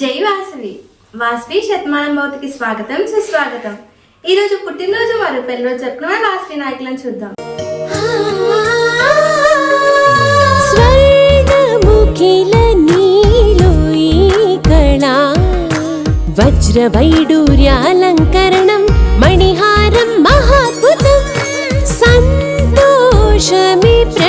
జై వాసవి. వాసవి శతమానం భౌతికి స్వాగతం సుస్వాగతం. ఈ రోజు పుట్టినరోజు వారు పెళ్ళిరోజు చెప్పుకున్న వాసవి నాయకులను చూద్దాం. స్వర్ణముఖిల నీలో వజ్రవైడూర్యాలంకరణం మణిహారం మహాద్భుతం సంతోషమి ప్ర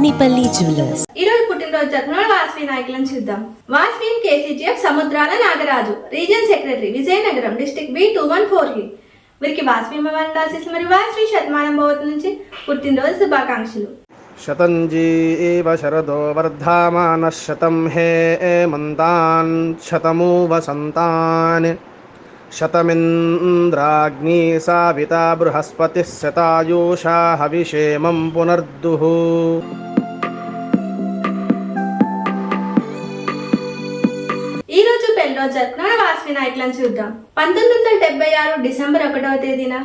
వాణిపల్లి జ్యువెలర్స్. ఈరోజు పుట్టినరోజు జరుపుకున్న వాస్వి నాయకులను చూద్దాం. Vasavi KCGF Samudrala Nagaraju region secretary Vizianagaram district B two one four A. వీరికి వాస్వి మవాన్ రాసేసి మరి వాస్వి శతమానం భవతి నుంచి పుట్టినరోజు శుభాకాంక్షలు. శతంజీ శరదో వర్ధమాన శతం హే మంతాన్ శతమూ వసంతాన్ శతమింద్రాగ్ని సావిత బృహస్పతి శతాయూషా హవిషేమం పునర్దుః. రోజు జరుపుకున్న వాసవి నాయకులను చూద్దాం. పంతొమ్మిది వందల డెబ్బై ఆరు డిసెంబర్ ఒకటవ తేదీన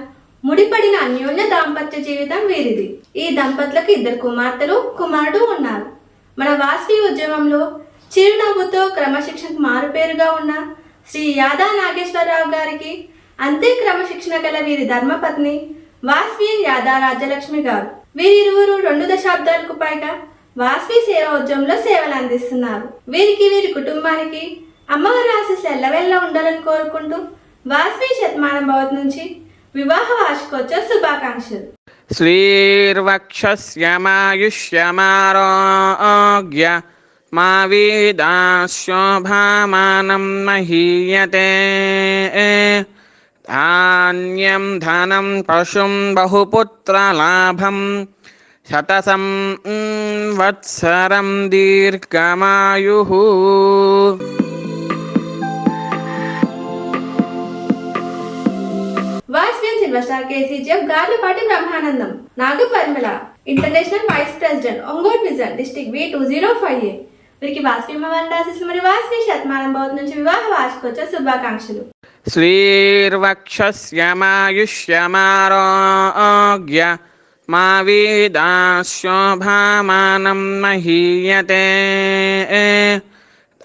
ముడిపడిన అన్యోన్య దాంపత్య జీవితం వీరిది. ఈ దంపతులకు ఇద్దరు కుమార్తెలు కుమారుడు ఉన్నారు. మన వాసవి ఉద్యమంలో చిరునవ్వుతో క్రమశిక్షణకు మారుపేరుగా ఉన్న శ్రీ యాదా నాగేశ్వరరావు గారికి అంతే క్రమశిక్షణ గల వీరి ధర్మపత్ని వాస్వి యాదా రాజ్యలక్ష్మి గారు. వీరిరువురు రెండు దశాబ్దాలకు పైగా వాస్వి సేవ ఉద్యమంలో సేవలు అందిస్తున్నారు. వీరికి వీరి కుటుంబానికి అమ్మవారి ఆశీస్సులు ఎల్లవెల్లా ఉండాలని కోరుకుంటూ వాసవి శతమానం భవత్ నుంచి వివాహ వార్షికోత్సవ శుభాకాంక్షలు. శ్రీర్వక్షమాయుష్యమారోగ్య మా వీదాశోభామానం మహీయతే. ధాన్యం ధనం పశుం బహుపుత్రలాభం శతసం వత్సరం దీర్ఘమాయు. Srinivasa KCGF Garlapati Brahmanandam. Nagu Parimala international vice president district B two zero five A వీరికి శతమానం నుంచి వివాహ వార్షికోత్సవ శుభాకాంక్షలు. మా వీదాశోభామానం మహీయతే.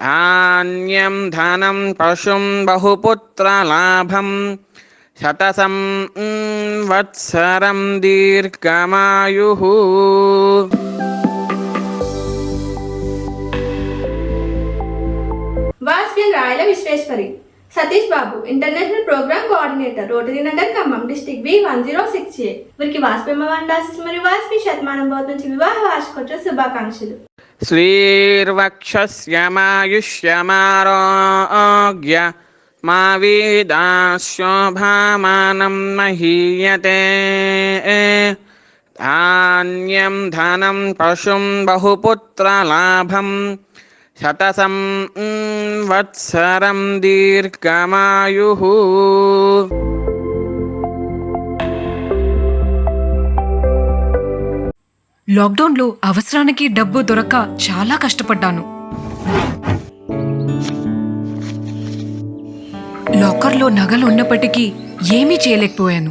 ధాన్యం ధనం పశుం బహుపుత్రలాభం శతసం వత్సరం దీర్ఘమాయు. వాస్విన్ Rayala Visweswari. Satish Babu international program coordinator rotary Nagar Khammam district B one zero six A. వీరికి వాస్పిమ్మవాండాసిస్ మరియు వాస్పి శతమానం బోధ నుంచి వివాహ వార్షికోత్సవ శుభాకాంక్షలు. శ్రీర్వక్షస్యమాయుష్యమారోగ్య మా వీదా మహీయతే ధాన్యం ధనం పశుం బహుపుత్రలాభం శతసం వత్సరం దీర్ఘమాయు లాక్డౌన్లో అవసరానికి డబ్బు దొరక్క చాలా కష్టపడ్డాను. లాకర్లో నగలు ఉన్నప్పటికీ ఏమీ చేయలేకపోయాను.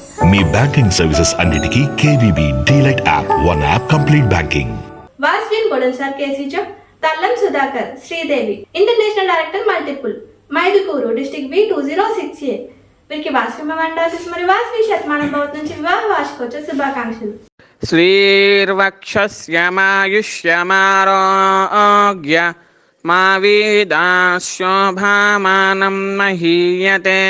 మీ బ్యాంకింగ్ సర్వీసెస్ అన్నిటికీ KVB DLite app. One app complete banking. వాస్విన్ బొడన్సార్ కేసీ చెప్ తల్లం Sudhakar Sridevi. International director multiple. Mydukur district B two zero six A. వీరికి వాస్విమ వండాసిస్ మరియు వాస్వి శతమానం భవత్ నుంచి వివాహ వార్షికోత్సవ శుభాకాంక్షలు. శ్రీర్వక్షస్యమాయుష్యమారోగ్య మా వీదాశోభామానం మహీయతే.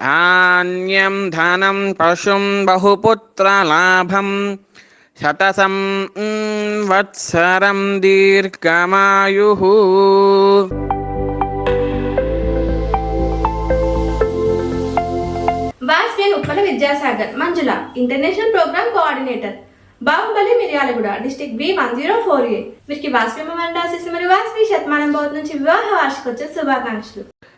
ధాన్యం ధనం పశుం బహుపుత్రలాభం శతసం వత్సరం దీర్ఘమాయు వాస్మిన్ Uppala Vidyasagar Manjula international program coordinator Bahubali Miryalaguda district B one zero four A. వీరికి వాస్మి మమ్మల్ని రాసేసి మరి వాస్మి శతమానం భవన్ నుంచి వివాహ వార్షికోత్సవ శుభాకాంక్షలు.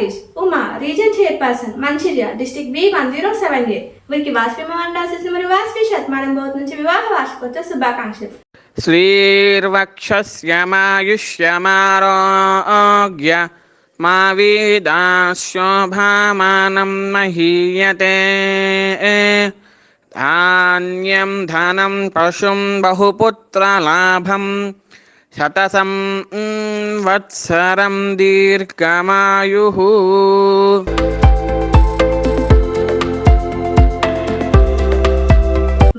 Satish Uma region chairperson Mancherial district B one zero seven A. వీరికి వాస్పి మరియు వాస్పి శతమానం బోత్ నుంచి వివాహ వార్షికోత్సవ శుభాకాంక్షలు. శ్రీర్వక్షమాయుష్యమారోగ్య మా వీదాశోభామానం మహీయతే. ధాన్యం ధనం పశుం బహుపుత్రలాభం శతసం వత్సరం దీర్ఘమాయు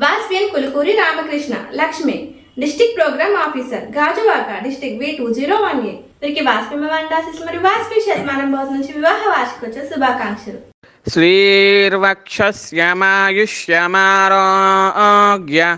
వాస్వియన్ Kulukuri Ramakrishna Lakshmi district program officer Gajuwaka district B two zero one A వీరికి వాస్పి మెమండాసిస్ మరియు వాస్పి శతమానం బోధ నుంచి వివాహ వార్షికోత్సవ శుభాకాంక్షలు శ్రీర్వక్షస్యమాయుష్యమారోగ్య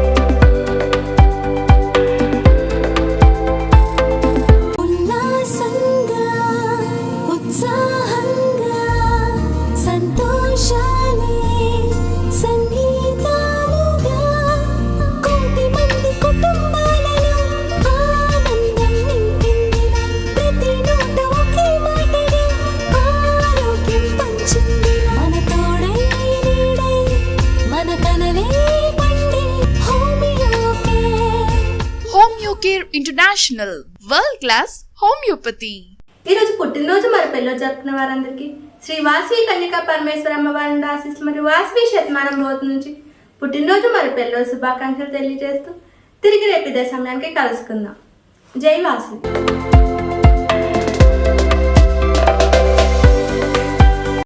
International world class homeopathy. ఈరోజు పుట్టినరోజు మరి పెళ్ళి జరుపుకున్న వారందరికీ శ్రీ వాసవి కన్యకా పరమేశ్వర అమ్మవారిని ఆశీస్ మరియు వాసవి శతమానం రోజు నుంచి పుట్టినరోజు మరి పెళ్ళో శుభాకాంక్షలు తెలియజేస్తూ తిరిగి రేపు ఇదే సమయానికి కలుసుకుందాం. జై వాసవి.